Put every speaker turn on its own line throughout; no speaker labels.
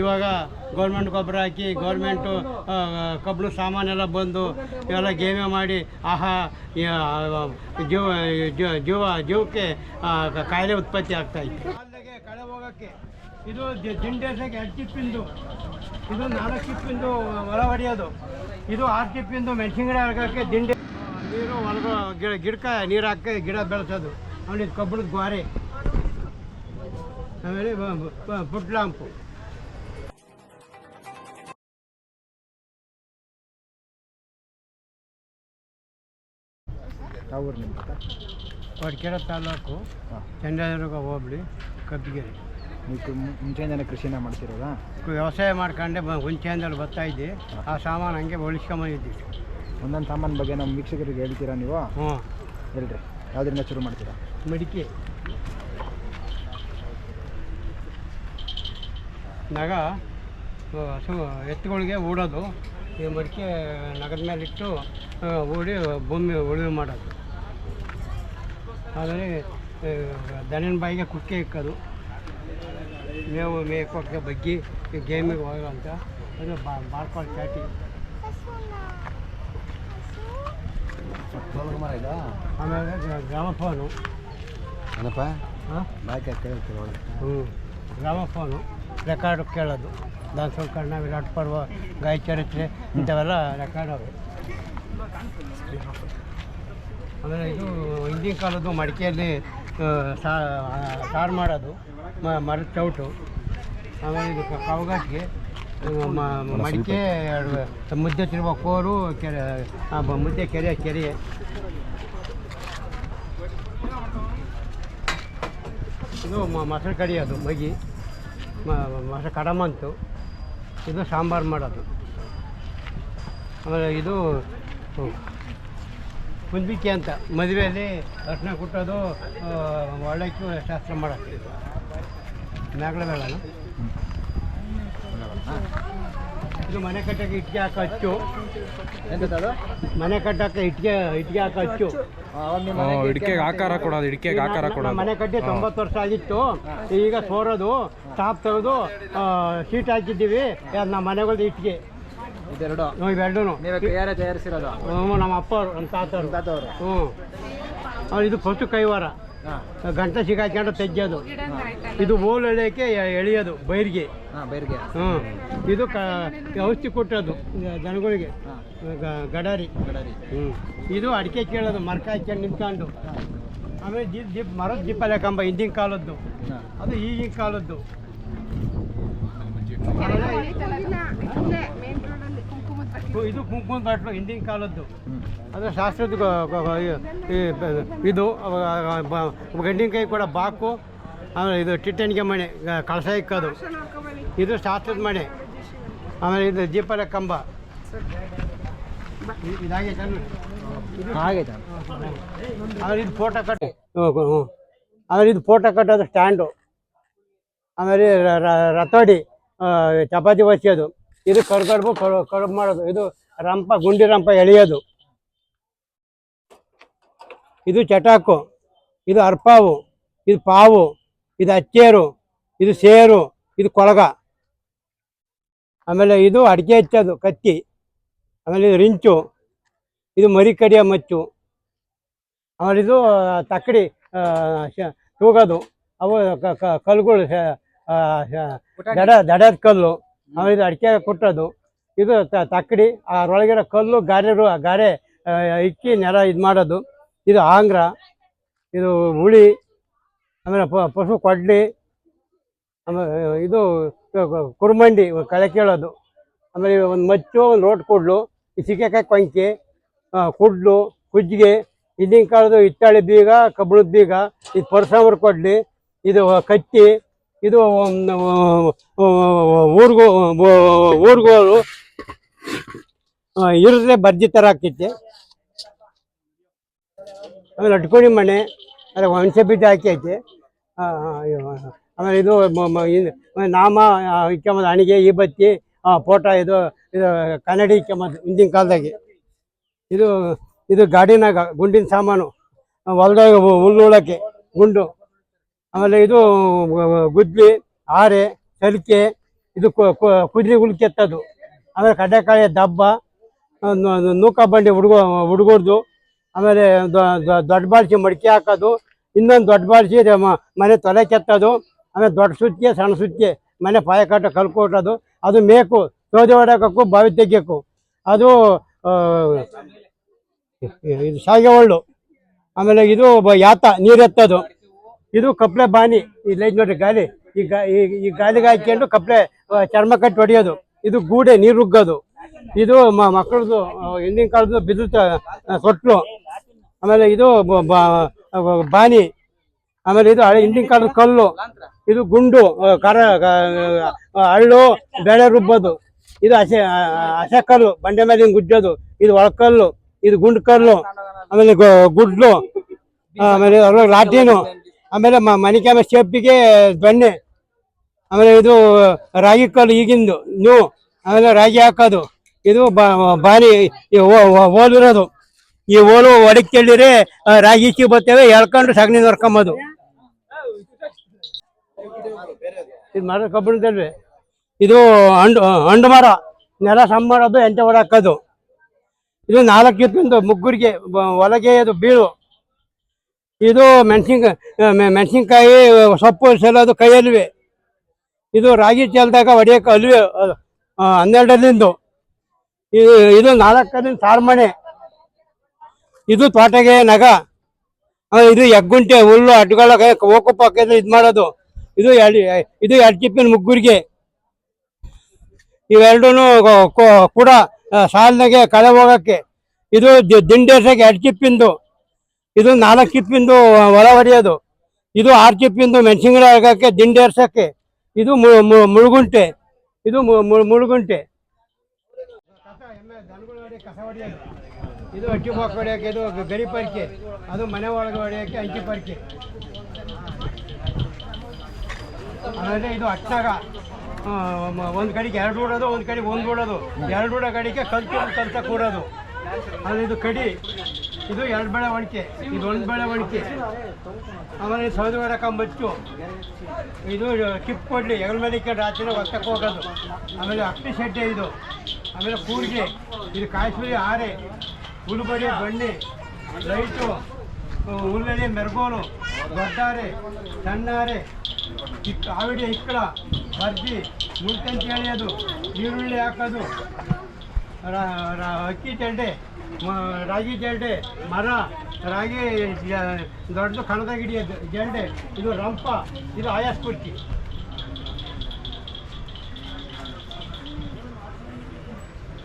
ಇವಾಗ ಗೌರ್ಮೆಂಟ್ ಗೊಬ್ಬರ ಹಾಕಿ ಗೌರ್ಮೆಂಟು ಕಬ್ಬು ಸಾಮಾನೆಲ್ಲ ಬಂದು ಇವೆಲ್ಲ ಗೇಮೆ ಮಾಡಿ ಆಹಾ ಜೀವ, ಜೀವ- ಜೀವ, ಜೀವಕ್ಕೆ ಕಾಯಿಲೆ ಉತ್ಪತ್ತಿ ಆಗ್ತಾ ಇತ್ತು. ಕಳೆ ಹೋಗೋಕ್ಕೆ ಇದು ಜಿಂಡೇಸಕ್ಕೆ ಎರಡು ಚಿಪ್ಪಿಂದು ಇದು. ನಾಲ್ಕು ಚಿಪ್ಪಿಂದು ಹೊಲ ಹೊಡೆಯೋದು ಇದು ಆರು ಚಿಪ್ಪಿಂದು ಮೆಣಸಿನ ಗಿಡ ಹಾಕೋಕ್ಕೆ ದಿಂಡೆ ನೀರು ಒಳಗ ಗಿಡ ಗಿಡಕ್ಕೆ ನೀರು ಹಾಕಿ ಗಿಡ ಬೆಳೆಸೋದು. ಆಮೇಲೆ ಕಬ್ಬಣದ ಗ್ವಾರೆ. ಆಮೇಲೆ ಬುಡ್
ಯಾವ ಊರು ನಿಮ್ದು
ಕೊಡ್ಕೆರೆ ತಾಲೂಕು ಚಂದ್ರದುರ್ಗ ಹೋಬಳಿ ಕಬ್ಬಿಗೆರೆ
ನೀವು ಮುಂಚೆಯಿಂದನೇ ಕೃಷಿನ ಮಾಡ್ತಿರೋದಾ?
ವ್ಯವಸಾಯ ಮಾಡ್ಕೊಂಡೆ ಬ ಹುಂಚೆಯಿಂದಲೂ ಬರ್ತಾ ಇದ್ದೆ. ಆ ಸಾಮಾನು ಹಂಗೆ ಉಳಿಸ್ಕೊಂಬಂದಿದ್ವಿ
ಒಂದೊಂದು ಸಾಮಾನು ಬಗ್ಗೆ ನಮ್ಮ ವೀಕ್ಷಕರಿಗೆ ಹೇಳ್ತೀರಾ ನೀವು?
ಹ್ಞೂ.
ಹೇಳ್ರಿ. ಯಾವುದರಿಂದ ಶುರು ಮಾಡ್ತೀರಾ?
ಮಡಿಕೆ. ನಗ ಹಸು ಎತ್ತುಗಳಿಗೆ ಓಡೋದು ಈ ಮಡಿಕೆ ನಗದ ಮೇಲೆ ಇಟ್ಟು ಓಡಿ ಭೂಮಿ ಉಳುವೆ ಮಾಡೋದು. ಆಮೇಲೆ ದಣ್ಣನ ದನಿನ ಬಾಯಿಗೆ ಕುಕ್ಕೆ ಇಕ್ಕೋದು. ಮೇವು ಮೇಕೋಕ್ಕೆ ಬಗ್ಗಿ ಗೇಮಿಗೆ ಹೋಗೋಂತ ಅದು ಬಾ ಬಾರ್ಪಾಲ್ ಚಾಟಿ. ಆಮೇಲೆ ಗ್ರಾಮಫೋನು.
ಏನಪ್ಪ?
ಹಾಂ
ಬಾಕಿ ಕೇಳ್ತೀವಿ
ಹ್ಞೂ. ಗ್ರಾಮಫೋನು. ರೆಕಾರ್ಡ್ ಕೇಳೋದು. ದಾಸೋ ಕಣ್ಣ ವಿರಾಟ್ ಪರ್ವ ಗಾಯ ಚರಿತ್ರೆ ಇಂಥವೆಲ್ಲ ರೆಕಾರ್ಡ್ ಅವು. ಆಮೇಲೆ ಇದು ಹಿಂದಿನ ಕಾಲದ್ದು ಮಡಿಕೆಯಲ್ಲಿ ಸಾರು ಮಾಡೋದು ಮರದ ಚೌಟು. ಆಮೇಲೆ ಇದು ಕವಗಟ್ಟಿಗೆ ಮಡಿಕೆ ಮುದ್ದೆ ತಿರುವ ಕೋರು ಕೆರೆ ಮುದ್ದೆ ಕೆರೆ ಕೆರೆ. ಇದು ಮೊಸರು ಕಡಿಯೋದು ಮಗಿ. ಮೊಸರು ಕಡಮಂತು. ಇದು ಸಾಂಬಾರು ಮಾಡೋದು. ಆಮೇಲೆ ಇದು ಕುಂದಿಕೆ ಅಂತ. ಮದುವೆಯಲ್ಲಿ ಅರ್ಶಿನ ಕುಟ್ಟೋದು ಒಳ್ಳೆ ಒಳ್ಳಕ್ಕಿ ಶಾಸ್ತ್ರ ಮಾಡೋದು ನಾಗಲ ಬೇಡ ಇದು ಮನೆ ಕಟ್ಟಕ್ಕೆ ಇಟ್ಟಿಗೆ ಹಾಕೋ ಹಚ್ಚು
ಎಂತದ್ದು
ಮನೆ ಕಟ್ಟಕ್ಕೆ ಇಟ್ಟಿಗೆ ಇಟ್ಟಿಗೆ ಹಾಕೋ ಹಚ್ಚು
ಇಡಿಕೆಗೆ ಆಕಾರ ಕೊಡೋದು ಇಡಿಕೆಗೆ ಆಕಾರ ಕೊಡೋದು.
ಮನೆ ಕಟ್ಟಿ ತೊಂಬತ್ತು ವರ್ಷ ಆಗಿತ್ತು. ಈಗ ಸೋರೋದು ಟಾಪ್ ತೆಗೆದು ಶೀಟ್ ಹಾಕಿದ್ದೀವಿ. ಅದು ನಮ್ಮ ಮನೆಗಳ್ದು ಇಟ್ಟಿಗೆ.
ಇದೆರಡು.
ಇವೆರಡೂ
ನೀವೇ ಯಾರೇ ತಯಾರಿಸಿರೋದು.
ಹ್ಞೂ ನಮ್ಮ ಅಪ್ಪವ್ರು ನಮ್ಮ ತಾತವ್ರು.
ತಾತವರು.
ಹ್ಞೂ. ಅವ್ರು ಇದು ಫಸ್ಟ್ ಕೈವಾರ. ಗಂಟೆ ಸಿಗಾಕೊಂಡು ತೆಗ್ಯೋದು. ಇದು ಓಲ್ ಎಳೆಯೋಕ್ಕೆ ಎಳೆಯೋದು ಬೈರಿಗೆ.
ಹಾಂ ಬೈರ್ಗೆ.
ಹ್ಞೂ. ಇದು ಕ ಔಷಧಿ ಕೊಟ್ಟೋದು ಜನಗಳಿಗೆ. ಗಡಾರಿ.
ಗಡಾರಿ.
ಹ್ಞೂ. ಇದು ಅಡಿಕೆ ಕೇಳೋದು ಮರಕ ಹಾಕ್ಕೊಂಡು ನಿಂತ್ಕೊಂಡು. ಆಮೇಲೆ ಜಿಪ್ ಜಿಪ್ ಮರದ ಅಲ್ಲೇ ಕಂಬ ಹಿಂದಿನ ಕಾಲದ್ದು. ಅದು ಈಗಿನ ಕಾಲದ್ದು. ಇದು ಕುಂಕುಮ ಬಾಟ್ಲು ಹಿಂದಿನ ಕಾಲದ್ದು.
ಅಂದರೆ
ಅದು ಶಾಸ್ತ್ರದ ಇದು ಗಂಡಿನ ಕೈ ಕೂಡ ಬಾಕು ಆಮೇಲೆ ಇದು ಟಿಟ್ಟಣಿಗೆ ಮಣೆ ಕಳಸ ಇಕ್ಕೋದು ಇದು ಶಾಸ್ತ್ರದ ಮಣೆ. ಆಮೇಲೆ ಇದು ದೀಪದ ಕಂಬ. ಆಮೇಲೆ ಇದು ಫೋಟೋ ಕಟ್ ಆಮೇಲೆ ಇದು ಫೋಟೋ ಕಟ್ಟೋದು ಸ್ಟ್ಯಾಂಡು. ಆಮೇಲೆ ರತೋಡಿ ಚಪಾತಿ ಬಸಿಯೋದು ಇದು ಕರ್ಗಡ್ಬು ಕಡ್ಬು ಮಾಡೋದು. ಇದು ರಂಪ ಗುಂಡಿ ರಂಪ ಎಳೆಯೋದು. ಇದು ಚಟಾಕು. ಇದು ಅರ್ಪಾವು ಇದು ಪಾವು. ಇದು ಅಚ್ಚೇರು. ಇದು ಸೇರು. ಇದು ಕೊಳಗ. ಆಮೇಲೆ ಇದು ಅಡಿಕೆ ಹಚ್ಚೋದು ಕತ್ತಿ. ಆಮೇಲೆ ಇದು ರಿಂಚು. ಇದು ಮರಿ ಕಡಿಯ ಮಚ್ಚು. ಆಮೇಲೆ ಇದು ತಕ್ಕಡಿ ತೂಗೋದು. ಅವು ಕ- ಕ- ಕಲ್ಲುಗಳು ಆ, ದಡ ದಡದ ಕಲ್ಲು. ಆಮೇಲೆ ಇದು ಅಡಿಕೆ ಕೊಟ್ಟದು ಇದು ತಕ್ಕಡಿ ಅದರೊಳಗಿರೋ ಕಲ್ಲು, ಗಾರೆ ಗಾರೆ ಇಕ್ಕಿ, ನೆಲ ಇದು ಮಾಡೋದು. ಇದು ಆಂಗ್ರ ಇದು ಹುಳಿ, ಆಮೇಲೆ ಪಶು ಕೊಡ್ಲಿ, ಆಮೇಲೆ ಇದು ಕುರುಮಂಡಿ, ಕಳೆ ಕೇಳೋದು. ಆಮೇಲೆ ಒಂದು ಮಚ್ಚು, ಒಂದು ರೋಟ್ ಕೊಡ್ಲು, ಈ ಸಿಕ್ಕೆಕಾಯಿ ಕೊಂಕಿ ಕುಡ್ಲು ಕುಜ್ಜಿಗೆ ಹಿಂದಿನ ಕಾಲದ ಹಿತ್ತಾಳೆ ಬೀಗ ಕಬ್ಬಳದ ಬೀಗ, ಇದು ಪರಸಾಂಬ್ರ ಕೊಡ್ಲಿ, ಇದು ಕತ್ತಿ ಇದು ಊರ್ಗೋ ಊರ್ಗೋಲು ಇರದೆ ಬರ್ಜಿ ಥರ ಆಗ್ತೈತೆ ಆಮೇಲೆ ಅಟ್ಕೋಣಿ ಮನೆ ಅದೇ ಹುಣಸೆ ಬೀಜ ಹಾಕಿ ಐತೆ ಆಮೇಲೆ ಇದು ನಾಮ ಇಕ್ಕಮದ ಅಣಿಗೆ ಈ ಬತ್ತಿ ಫೋಟೋ ಇದು ಇದು ಕನ್ನಡಿ ಇಕ್ಕಂಬದು ಹಿಂದಿನ ಕಾಲದಾಗೆ. ಇದು ಇದು ಗಾಡಿನಾಗ, ಗುಂಡಿನ ಸಾಮಾನು ಹೊಲದಾಗ ಹುಲ್ಲು ಉಳಕ್ಕೆ, ಗುಂಡು. ಆಮೇಲೆ ಇದು ಗುದ್ಲಿ ಆರೆ ಸಲಿಕೆ ಇದು ಕುದುರೆ ಹುಲ್ ಕೆತ್ತೋದು. ಆಮೇಲೆ ಕಡ್ಡೆಕಾಳೆ ದಬ್ಬ ನೂಕ ಬಂಡಿ ಹುಡುಗ, ಹುಡುಗರ್ದು. ಆಮೇಲೆ ದೊಡ್ಡ ಬಾಳಿಸಿ ಮಡಿಕೆ ಹಾಕೋದು. ಇನ್ನೊಂದು ದೊಡ್ಡ ಬಾಳಿಸಿ ಮನೆ ತೊಲೆ ಕೆತ್ತೋದು. ಆಮೇಲೆ ದೊಡ್ಡ ಸುತ್ತಿಗೆ, ಸಣ್ಣ ಸುತ್ತಿಗೆ ಮನೆ ಪಾಯ ಕಟ್ಟ ಕಲ್ಕೊಟ್ಟೋದು ಅದು ಮೇಕು, ಸೋದೆ ಹೊಡಕಕ್ಕೂ ಬಾವಿ ತೆಗಿಯಕ್ಕೂ. ಅದು ಇದು ಸಾಗೆ ಒಳ್ಳು ಆಮೇಲೆ ಇದು ಯಾತ ನೀರು ಎತ್ತೋದು ಇದು ಕಪ್ಲೆ ಬಾನಿ. ಇಲ್ಲ ನೋಡ್ರಿ ಗಾಲಿ. ಈ ಈ- ಗಾಲಿಗೆ ಹಾಕೊಂಡು ಕಪ್ಲೆ ಚರ್ಮ ಕಟ್ಟಿ ಹೊಡೆಯೋದು. ಇದು ಗೂಡೆ, ನೀರು ರುಗ್ಗೋದು. ಇದು ಮಕ್ಕಳದು ಹಿಂದಿನ ಕಾಲದ ಬಿದ್ದು ತೊಟ್ಲು ಆಮೇಲೆ ಇದು ಬಾನಿ. ಆಮೇಲೆ ಇದು ಹಳೆ ಹಿಂದಿನ ಕಾಲದ ಕಲ್ಲು. ಇದು ಗುಂಡು ಕರ ಹಳ್ಳು, ಬೆಳೆ ರುಬ್ಬೋದು. ಇದು ಹಸೆ ಹಸೆ ಕಲ್ಲು, ಬಂಡೆ ಮೇಲೆ ಗುಜ್ಜೋದು. ಇದು ಒಳಕಲ್ಲು ಇದು ಗುಂಡು ಕಲ್ಲು, ಆಮೇಲೆ ಗುಡ್ಲು, ಆಮೇಲೆ ಲಾಟಿನು ಆಮೇಲೆ ಮ- ಮನಿಕೆ ಮೇಲೆ ಸ್ಟೆಪ್ಪಿಗೆ ಬೆಣ್ಣೆ ಆಮೇಲೆ ಇದು ರಾಗಿ ಕಲ್ಲು ಈಗಿಂದು, ನ್ಯೂ. ಆಮೇಲೆ ರಾಗಿ ಹಾಕೋದು. ಇದು ಬಾರಿ ಓಲಿರೋದು ಈ ಓಲು ಒಡಕ್ಕೆ ಕೇಳಿದ್ರೆ ರಾಗಿ ಇಕ್ಕಿ ಬರ್ತೇವೆ ಎಳ್ಕೊಂಡು ಸಗಣಿ ನೋಡ್ಕೊಂಬೋದು ಇದು ಮರ ಕಬ್ಬಿಣದಲ್ವೇ? ಇದು ಹಂಡು ಹಂಡು ಮರ. ನೆಲ ಸಮ ಮಾಡೋದು ಎಂಟೆ ಹಾಕೋದು. ಇದು ನಾಲ್ಕು ಇತ್ತು ಮುಗ್ಗುರಿಗೆ ಒಳಗೆ ಅದು ಬೀಳು. ಇದು ಮೆಣಸಿನ್ಕಾಯಿ ಮೆಣಸಿನ್ಕಾಯಿ ಸೊಪ್ಪು ಚೆಲ್ಲೋದು ಕೈಯಲ್ವೇ ಇದು ರಾಗಿ ಚೆಲ್ದಾಗ ಹೊಡಿಯೋಕೆ ಅಲ್ವೇ ಹನ್ನೆರಡರಿಂದ. ಇದು ಇದು ನಾಲ್ಕರಿಂದ ಸಾರ್ಮಣೆ ಇದು ತೋಟಗೆ ನಗ. ಇದು ಎಗ್ಗುಂಟೆ, ಹುಲ್ಲು ಅಡ್ಗಳ ಓಕು ಪಕ್ಕದ ಇದು ಮಾಡೋದು. ಇದು ಎರಡು ಇದು ಎರಡು ಚಿಪ್ಪಿನ ಮುಗ್ಗುರಿಗೆ. ಇವೆರಡೂ ಕೂಡ ಸಾಲಿನಾಗೆ ಕಳೆ ಹೋಗಕ್ಕೆ. ಇದು ದಿ- ದಿಂಡೇರ್ಸಕ್ಕೆ ಎರಡು ಚಿಪ್ಪಿಂದು ಇದು ನಾಲ್ಕು ಚಿಪ್ಪಿಂದು ಹೊಲ ಹೊಡೆಯೋದು ಇದು ಆರು ಚಿಪ್ಪಿಂದು ಮೆಣಸಿನಕಾಯಿ ಹಾಕಕ್ಕೆ ದಿಂಡೇರ್ಸಕ್ಕೆ ಇದು ಮು- ಮು- ಮುಳುಗುಂಟೆ. ಇದು ಮುಳುಗುಂಟೆ. ಇದು ಅಟ್ಟಿ ಬಾಕ್ ಹೊಡೆಯೋಕೆ, ಇದು ಗರಿ ಪರಿಕೆ. ಅದು ಮನೆ ಒಳಗೆ ಹೊಡೆಯೋಕೆ ಅಂಕಿ ಪರಿಕೆ. ಆಮೇಲೆ ಇದು ಅಟ್ಟಾಗ ಒಂದು ಕಡೆಗೆ ಎರಡು ಹೂಡೋದು ಒಂದು ಕಡೆಗೆ ಒಂದು ಹೂಡೋದು ಎರಡು ಹೂಡೋ ಕಡೆಗೆ ಕಲ್ತು ಕಲ್ತ ಕೂಡೋದು. ಅದು ಇದು ಕಡಿ. ಇದು ಎರಡು ಬೆಳೆ ಒಣಕೆ ಇದು ಒಂದು ಬೆಳೆ ಒಣಕೆ ಆಮೇಲೆ ಇದು ಸೌದೆ ಹೊಡಕ ಮಚ್ಚು ಇದು ಕಿಪ್ ಕೊಡ್ಲಿ ಎಗಲ್ ಮೇಲೆ ರಾತ್ರಿ ಒತ್ತಕ್ಕೆ ಹೋಗೋದು. ಆಮೇಲೆ ಅಕ್ಕಿ ಶೆಡ್ಡೆ ಇದು. ಆಮೇಲೆ ಕೂರ್ಗೆ, ಇದು ಕಾಯಿಸುರಿ ಆರೆ ಹುಲ್ಬಡಿ ಬಣ್ಣೆ ಲೈಟು ಹುಲ್ಲಡಿ ಮೆರ್ಗೋಲು ದೊಡ್ಡಾರೆ ಸಣ್ಣಾರೆ, ಇಕ್, ಆವಿಡಿ ಇಕ್ಕಳ ಬರ್ಜಿ ಮುಳ್ತಂತಿ ಎಳೆಯೋದು, ಈರುಳ್ಳಿ ಹಾಕೋದು ಅಕ್ಕಿ ಚೆಲ್ಡೆ ಮ- ರಾಗಿ ಜಲ್ಡೆ ಮರ ರಾಗಿ ದೊಡ್ಡದು ದೊಡ್ಡ ಕಣದ ಗಿಡಿಯೋದು ಜಲ್ಡೆ ಇದು ರಂಪ ಇದು ಆಯಾ ಕುರ್ಚಿ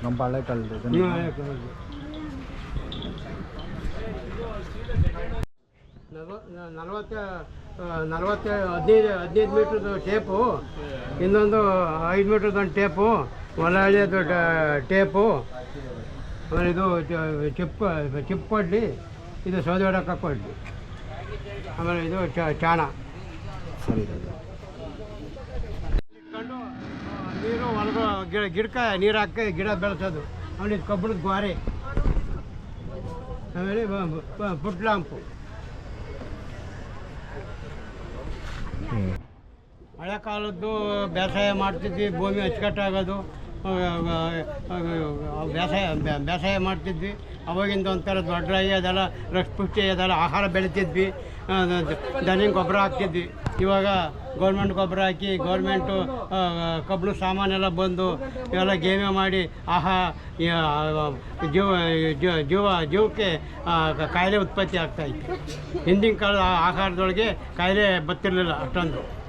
ನಮ್ಮ ಹಳೆ
ನಲವತ್ತ ನಲವತ್ತು ಹದಿನೈದು ಹದಿನೈದು ಮೀಟ್ರದ್ದು ಟೇಪು ಇನ್ನೊಂದು ಐದು ಮೀಟ್ರದ್ದು ಒಂದು ಟೇಪು ಒಲಹಳ್ಳಿಯದು ಟೇಪು. ಆಮೇಲೆ ಇದು ಚಿಪ್ಪ ಚಿಪ್ಪಡ್ಲಿ ಇದು ಸೌದೆ ಹೊಡಕ್ಕೆ ಕೊಡ್ಲಿ ಆಮೇಲೆ ಇದು ಚಾಣ.
ಸರಿ
ಇಟ್ಕೊಂಡು ನೀರು ಒಳಗ ಗಿಡ ಗಿಡಕ್ಕೆ ನೀರು ಹಾಕಿ ಗಿಡ ಬೆಳೆಸೋದು. ಆಮೇಲೆ ಇದು ಕಬ್ಬಣದ ಗ್ವಾರೆ. ಆಮೇಲೆ ಪುಟ್ ಲ್ಯಾಂಪು ಪುಟ್ಲಾಂಪು. ಹಳೆ ಕಾಲದ್ದು ಬೇಸಾಯ ಮಾಡ್ತಿದ್ವಿ ಭೂಮಿ ಅಚ್ಚುಕಟ್ಟಾಗೋದು. ಬೇಸಾಯ ಬೇಸಾಯ ಮಾಡ್ತಿದ್ವಿ. ಅವಾಗಿಂದ ಒಂಥರ ದೊಡ್ಡ ಅದೆಲ್ಲ ರಸಪುಷ್ಟಿ ಅದೆಲ್ಲ ಆಹಾರ ಬೆಳಿತಿದ್ವಿ. ಆ, ದ- ದನಿನ ಗೊಬ್ಬರ ಹಾಕ್ತಿದ್ವಿ. ಇವಾಗ ಗೌರ್ಮೆಂಟ್ ಗೊಬ್ಬರ ಹಾಕಿ ಗೌರ್ಮೆಂಟು ಕಬ್ಬಳು ಸಾಮಾನೆಲ್ಲ ಬಂದು ಇವೆಲ್ಲ ಗೇಮೆ ಮಾಡಿ ಆಹಾ ಜೀವ ಜೀವ- ಜೀವ ಜೀವಕ್ಕೆ ಕಾಯಿಲೆ ಉತ್ಪತ್ತಿ ಆಗ್ತಾಯಿತ್ತು ಹಿಂದಿನ ಕಾಲದ ಆಹಾರದೊಳಗೆ ಕಾಯಿಲೆ ಬರ್ತಿರಲಿಲ್ಲ ಅಷ್ಟೊಂದು.